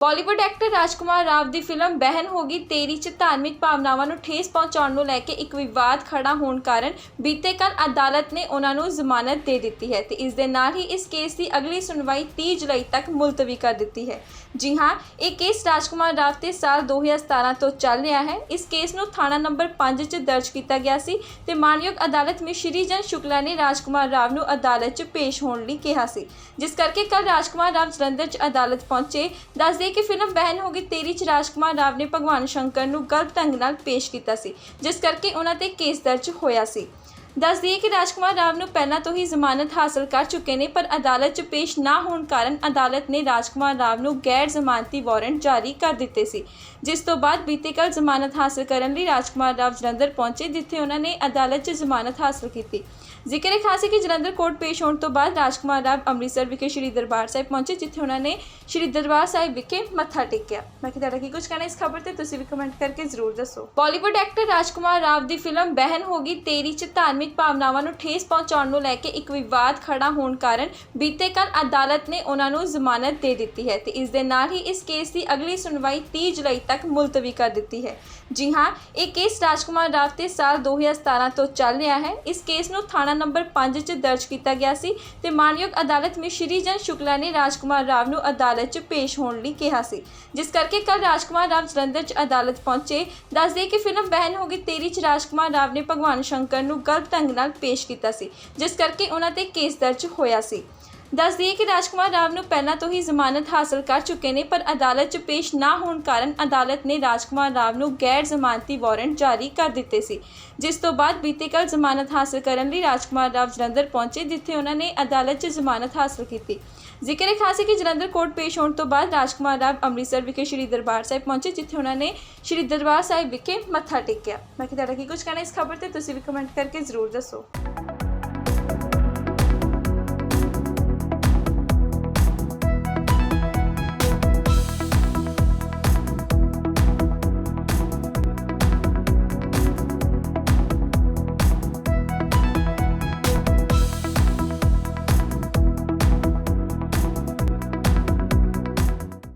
Bollywood actor ਰਾਜਕੁਮਾਰ ਰਾਵ ਦੀ film Behen Hogi Teri ਚ ਧਾਰਮਿਕ ਭਾਵਨਾਵਾਂ ਨੂੰ ਠੇਸ ਪਹੁੰਚਾਉਣ ਨੂੰ ਲੈ ਕੇ ਇੱਕ ਵਿਵਾਦ ਖੜਾ ਹੋਣ ਕਾਰਨ ਬੀਤੇ ਕੱਲ ਅਦਾਲਤ ਨੇ ਉਹਨਾਂ ਨੂੰ ਜ਼ਮਾਨਤ ਦੇ ਦਿੱਤੀ ਹੈ ਤੇ ਇਸ ਦੇ ਨਾਲ ਹੀ ਇਸ ਕੇਸ ਦੀ ਅਗਲੀ ਸੁਣਵਾਈ 30 ਜੁਲਾਈ ਤੱਕ ਮੁਲਤਵੀ ਕਰ ਦਿੱਤੀ ਹੈ। ਜੀ ਹਾਂ, ਇਹ ਕੇਸ ਰਾਜਕੁਮਾਰ ਰਾਵ ਤੇ ਸਾਲ 2017 ਤੋਂ ਚੱਲ ਰਿਹਾ ਹੈ। ਇਸ ਕੇਸ ਨੂੰ ਥਾਣਾ ਨੰਬਰ 5 ਚ ਦਰਜ ਕੀਤਾ ਗਿਆ ਸੀ ਤੇ ਮਾਨਯੋਗ ਅਦਾਲਤ ਵਿੱਚ ਜਨ ਸ਼ੁਕਲਾ ਨੇ ਰਾਜਕੁਮਾਰ ਰਾਵ ਨੂੰ ਅਦਾਲਤ 'ਚ ਪੇਸ਼ ਹੋਣ ਲਈ ਕਿਹਾ ਸੀ। ਜਿਸ ਕਰਕੇ ਕੱਲ ਰਾਜਕੁਮਾਰ ਰਾਵ ਜਲੰਧਰ 'ਚ ਅਦਾਲਤ ਪਹੁੰਚੇ। ਦੱਸਦੇ ਕਿ ਫਿਲਮ ਬਹਿਨ ਹੋ ਗਈ ਤੇਰੀ 'ਚ ਰਾਜ ਕੁਮਾਰ ਰਾਵ ਨੇ ਭਗਵਾਨ ਸ਼ੰਕਰ ਨੂੰ ਗਲਤ ਢੰਗ ਨਾਲ ਪੇਸ਼ ਕੀਤਾ ਸੀ, ਜਿਸ ਕਰਕੇ ਉਹਨਾਂ ਤੇ ਕੇਸ ਦਰਜ ਹੋਇਆ ਸੀ। ਦੱਸ ਦਈਏ ਕਿ ਰਾਜਕੁਮਾਰ ਰਾਵ ਨੂੰ ਪਹਿਲਾਂ ਤੋਂ ਹੀ ਜ਼ਮਾਨਤ ਹਾਸਲ ਕਰ ਚੁੱਕੇ ਨੇ, ਪਰ ਅਦਾਲਤ 'ਚ ਪੇਸ਼ ਨਾ ਹੋਣ ਕਾਰਨ ਅਦਾਲਤ ਨੇ ਰਾਜਕੁਮਾਰ ਰਾਵ ਨੂੰ ਗੈਰ ਜ਼ਮਾਨਤੀ ਵਾਰੰਟ ਜਾਰੀ ਕਰ ਦਿੱਤੇ ਸੀ। ਜਿਸ ਤੋਂ ਬਾਅਦ ਬੀਤੇ ਕੱਲ ਜ਼ਮਾਨਤ ਹਾਸਲ ਕਰਨ ਲਈ ਰਾਜਕੁਮਾਰ ਰਾਵ ਜਲੰਧਰ ਪਹੁੰਚੇ, ਜਿੱਥੇ ਉਹਨਾਂ ਨੇ ਅਦਾਲਤ 'ਚ ਜ਼ਮਾਨਤ ਹਾਸਲ ਕੀਤੀ। ਜ਼ਿਕਰ ਹੈ ਖਾਸ ਹੈ ਕਿ ਜਲੰਧਰ ਕੋਰਟ ਪੇਸ਼ ਹੋਣ ਤੋਂ ਬਾਅਦ ਰਾਜਕੁਮਾਰ ਰਾਵ ਅੰਮ੍ਰਿਤਸਰ ਵਿਖੇ ਸ਼੍ਰੀ ਦਰਬਾਰ ਸਾਹਿਬ ਪਹੁੰਚੇ, ਜਿੱਥੇ ਉਹਨਾਂ ਨੇ ਸ਼੍ਰੀ ਦਰਬਾਰ ਸਾਹਿਬ ਵਿਖੇ ਮੱਥਾ ਟੇਕਿਆ। ਮੈਂ ਕਿ ਤੁਹਾਡਾ ਕੀ ਕੁਝ ਕਹਿਣਾ ਇਸ ਖਬਰ ਤੇ, ਤੁਸੀਂ ਵੀ ਕਮੈਂਟ ਕਰਕੇ ਜ਼ਰੂਰ ਦੱਸੋ। ਬਾਲੀਵੁੱਡ ਐਕਟਰ ਰਾਜਕੁਮਾਰ ਰਾਵ ਦੀ ਫਿਲਮ ਬਹਿਨ ਹੋਗੀ ਤੇਰੀ ਚ ਧਾਰਮਿਕ ਭਾਵਨਾਵਾਂ ਨੂੰ ਠੇਸ ਪਹੁੰਚਾਉਣ ਨੂੰ ਲੈ ਕੇ ਇੱਕ ਵਿਵਾਦ ਖੜਾ ਹੋਣ ਕਾਰਨ ਬੀਤੇ ਕੱਲ ਅਦਾਲਤ ਨੇ ਉਹਨਾਂ ਨੂੰ ਜ਼ਮਾਨਤ ਦੇ ਦਿੱਤੀ ਹੈ ਤੇ ਇਸ ਦੇ ਨਾਲ ਹੀ ਇਸ ਕੇਸ ਦੀ ਅਗਲੀ ਸੁਣਵਾਈ 30 ਜੁਲਾਈ ਤੱਕ ਮੁਲਤਵੀ ਕਰ ਦਿੱਤੀ ਹੈ। ਜੀ ਹਾਂ, ਇਹ ਕੇਸ ਰਾਜਕੁਮਾਰ ਰਾਵ ਤੇ ਸਾਲ 2017 ਤੋਂ ਚੱਲ ਰਿਹਾ ਹੈ। ਇਸ ਕੇਸ ਨੂੰ ਥਾਣਾ ਨੰਬਰ 5 ਚ ਦਰਜ ਕੀਤਾ ਗਿਆ ਸੀ ਤੇ ਮਾਨਯੋਗ ਅਦਾਲਤ ਵਿੱਚ ਸ਼੍ਰੀ ਸ਼ੁਕਲਾ ਨੇ ਰਾਜਕੁਮਾਰ ਰਾਵ ਨੂੰ ਅਦਾਲਤ 'ਚ ਪੇਸ਼ ਹੋਣ ਲਈ ਕਿਹਾ ਸੀ। ਜਿਸ ਕਰਕੇ ਕੱਲ ਰਾਜਕੁਮਾਰ ਰਾਵ ਜਲੰਧਰ 'ਚ ਅਦਾਲਤ ਪਹੁੰਚੇ। ਦੱਸਦੇ ਕਿ ਫਿਲਮ ਬਹਿਨ ਹੋ ਗਈ ਤੇਰੀ 'ਚ ਰਾਜਕੁਮਾਰ ਰਾਵ ਨੇ ਭਗਵਾਨ ਸ਼ੰਕਰ ਨੂੰ ਗਲਤ ਢੰਗ ਨਾਲ ਪੇਸ਼ ਕੀਤਾ ਸੀ ਜਿਸ ਕਰਕੇ ਉਹਨਾਂ ਤੇ ਕੇਸ ਦਰਜ ਹੋਇਆ ਸੀ। ਦੱਸ ਦਈਏ ਕਿ ਰਾਜਕੁਮਾਰ ਰਾਵ ਨੂੰ ਪਹਿਲਾਂ ਤੋਂ ਹੀ ਜ਼ਮਾਨਤ ਹਾਸਲ ਕਰ ਚੁੱਕੇ ਨੇ, ਪਰ ਅਦਾਲਤ 'ਚ ਪੇਸ਼ ਨਾ ਹੋਣ ਕਾਰਨ ਅਦਾਲਤ ਨੇ ਰਾਜਕੁਮਾਰ ਰਾਵ ਨੂੰ ਗੈਰ ਜ਼ਮਾਨਤੀ ਵਾਰੰਟ ਜਾਰੀ ਕਰ ਦਿੱਤੇ ਸੀ। ਜਿਸ ਤੋਂ ਬਾਅਦ ਬੀਤੇ ਕੱਲ ਜ਼ਮਾਨਤ ਹਾਸਲ ਕਰਨ ਲਈ ਰਾਜਕੁਮਾਰ ਰਾਵ ਜਲੰਧਰ ਪਹੁੰਚੇ, ਜਿੱਥੇ ਉਹਨਾਂ ਨੇ ਅਦਾਲਤ 'ਚ ਜ਼ਮਾਨਤ ਹਾਸਲ ਕੀਤੀ। ਜ਼ਿਕਰ ਹੈ ਖਾਸ ਕਿ ਜਲੰਧਰ ਕੋਰਟ ਪੇਸ਼ ਹੋਣ ਤੋਂ ਬਾਅਦ ਰਾਜਕੁਮਾਰ ਰਾਵ ਅੰਮ੍ਰਿਤਸਰ ਵਿਖੇ ਸ਼੍ਰੀ ਦਰਬਾਰ ਸਾਹਿਬ ਪਹੁੰਚੇ, ਜਿੱਥੇ ਉਹਨਾਂ ਨੇ ਸ਼੍ਰੀ ਦਰਬਾਰ ਸਾਹਿਬ ਵਿਖੇ ਮੱਥਾ ਟੇਕਿਆ। ਮੈਂ ਕਿ ਤੁਹਾਡਾ ਕੀ ਕੁਝ ਕਹਿਣਾ ਇਸ ਖਬਰ ਤੇ, ਤੁਸੀਂ ਵੀ ਕਮੈਂਟ ਕਰਕੇ ਜ਼ਰੂਰ ਦੱਸੋ।